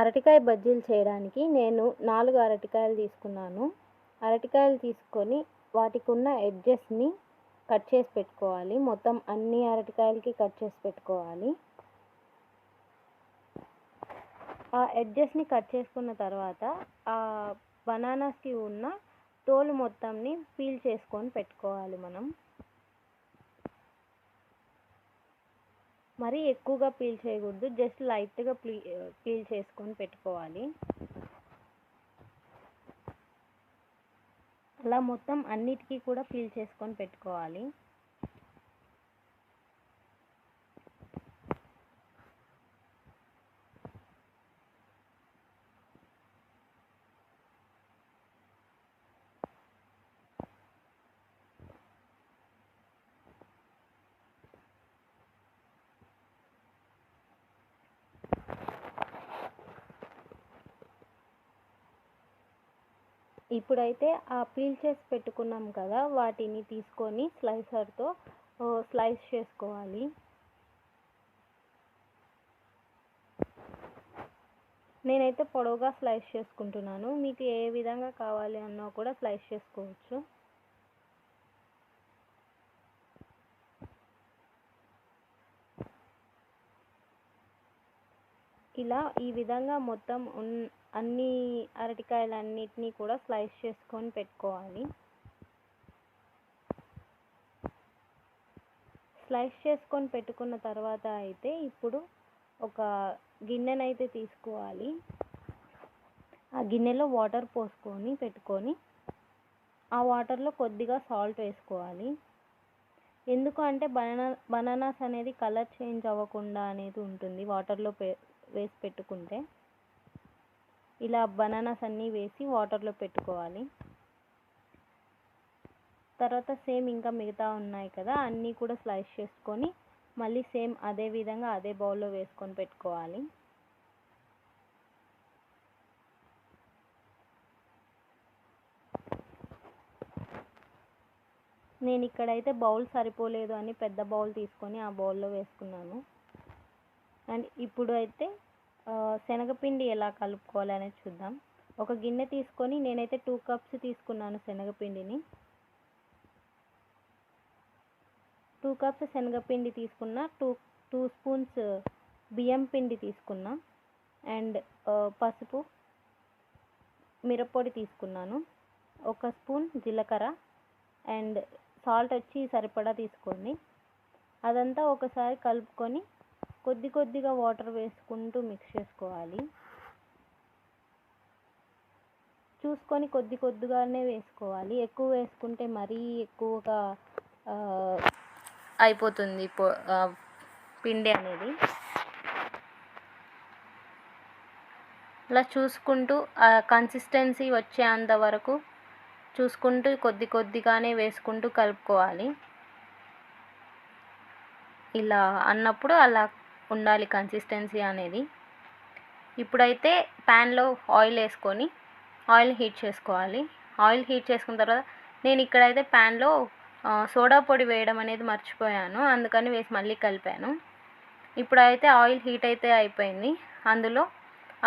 అరటికాయ బజ్జీలు చేయడానికి నేను నాలుగు అరటికాయలు తీసుకున్నాను. అరటికాయలు తీసుకొని వాటికి ఉన్న ఎడ్జెస్ని కట్ చేసి పెట్టుకోవాలి. మొత్తం అన్ని అరటికాయలకి కట్ చేసి పెట్టుకోవాలి. ఆ ఎడ్జెస్ని కట్ చేసుకున్న తర్వాత ఆ బనానాస్కి ఉన్న తోలు మొత్తంని పీల్ చేసుకొని పెట్టుకోవాలి మనం. మరీ ఎక్కువగా పీల్ చేయకూడదు. జస్ట్ లైట్గా ప్లీ పీల్ చేసుకొని పెట్టుకోవాలి. అలా మొత్తం అన్నిటికీ కూడా పీల్ చేసుకొని పెట్టుకోవాలి. ఇప్పుడైతే ఆ పీల్ చేసి పెట్టుకున్నాం కదా వాటిని తీసుకొని స్లైసర్తో స్లైస్ చేసుకోవాలి. నేనైతే పొడవుగా స్లైస్ చేసుకుంటున్నాను. మీకు ఏ విధంగా కావాలి అన్నా కూడా స్లైస్ చేసుకోవచ్చు. ఇలా ఈ విధంగా మొత్తం ఉన్ అన్ని అరటికాయలన్నిటినీ కూడా స్లైస్ చేసుకొని పెట్టుకోవాలి. స్లైస్ చేసుకొని పెట్టుకున్న తర్వాత అయితే ఇప్పుడు ఒక గిన్నెనైతే తీసుకోవాలి. ఆ గిన్నెలో వాటర్ పోసుకొని పెట్టుకొని ఆ వాటర్లో కొద్దిగా సాల్ట్ వేసుకోవాలి. ఎందుకు అంటే బనానా బనానాస్ అనేది కలర్ చేంజ్ అవ్వకుండా అనేది ఉంటుంది. వాటర్లో వేసి పెట్టుకుంటే ఇలా బనానాస్ అన్నీ వేసి వాటర్లో పెట్టుకోవాలి. తర్వాత సేమ్ ఇంకా మిగతా ఉన్నాయి కదా అన్నీ కూడా స్లైస్ చేసుకొని మళ్ళీ సేమ్ అదే విధంగా అదే బౌల్లో వేసుకొని పెట్టుకోవాలి. నేను ఇక్కడైతే బౌల్ సరిపోలేదు అని పెద్ద బౌల్ తీసుకొని ఆ బౌల్లో వేసుకున్నాను. అండ్ ఇప్పుడు అయితే శనగపిండి ఎలా కలుపుకోవాలి అనేది చూద్దాం. ఒక గిన్నె తీసుకొని నేనైతే టూ కప్స్ తీసుకున్నాను శనగపిండిని. టూ కప్స్ శనగపిండి తీసుకున్న టూ టూ స్పూన్స్ బియ్యం పిండి తీసుకున్నా అండ్ పసుపు మిరప్పొడి తీసుకున్నాను ఒక స్పూన్ జీలకర్ర అండ్ సాల్ట్ వచ్చి సరిపడా తీసుకోండి. అదంతా ఒకసారి కలుపుకొని కొద్ది కొద్దిగా వాటర్ వేసుకుంటూ మిక్స్ చేసుకోవాలి. చూసుకొని కొద్ది కొద్దిగానే వేసుకోవాలి. ఎక్కువ వేసుకుంటే మరీ ఎక్కువగా అయిపోతుంది పిండి అనేది. ఇలా చూసుకుంటూ కన్సిస్టెన్సీ వచ్చేంత వరకు చూసుకుంటూ కొద్ది కొద్దిగానే వేసుకుంటూ కలుపుకోవాలి. ఇలా అన్నప్పుడు అలా ఉండాలి కన్సిస్టెన్సీ అనేది. ఇప్పుడైతే ప్యాన్లో ఆయిల్ వేసుకొని ఆయిల్ హీట్ చేసుకోవాలి. ఆయిల్ హీట్ చేసుకున్న తర్వాత నేను ఇక్కడైతే ప్యాన్లో సోడా పొడి వేయడం అనేది మర్చిపోయాను. అందుకని వేసి మళ్ళీ కలిపాను. ఇప్పుడైతే ఆయిల్ హీట్ అయితే అయిపోయింది. అందులో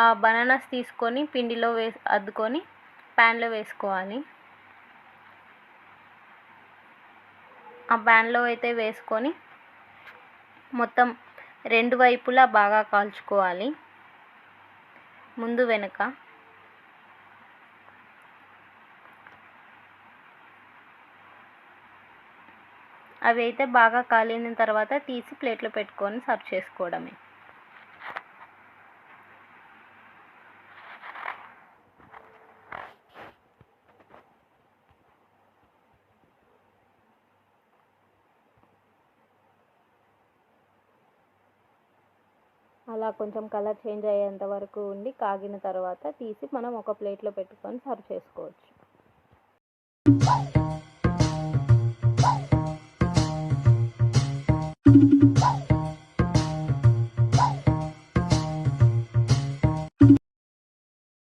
ఆ బనానాస్ తీసుకొని పిండిలో వేసి అద్దుకొని ప్యాన్లో వేసుకోవాలి. ఆ ప్యాన్లో అయితే వేసుకొని మొత్తం రెండు వైపులా బాగా కాల్చుకోవాలి. ముందు వెనుక. అవి అయితే బాగా కాలిన తర్వాత తీసి ప్లేట్లో పెట్టుకొని సర్వ్ చేసుకోవడమే. అలా కొంచెం కలర్ చేంజ్ అయ్యేంత వరకు ఉండి కాగిన తర్వాత తీసి మనం ఒక ప్లేట్లో పెట్టుకొని సర్వ్ చేసుకోవచ్చు.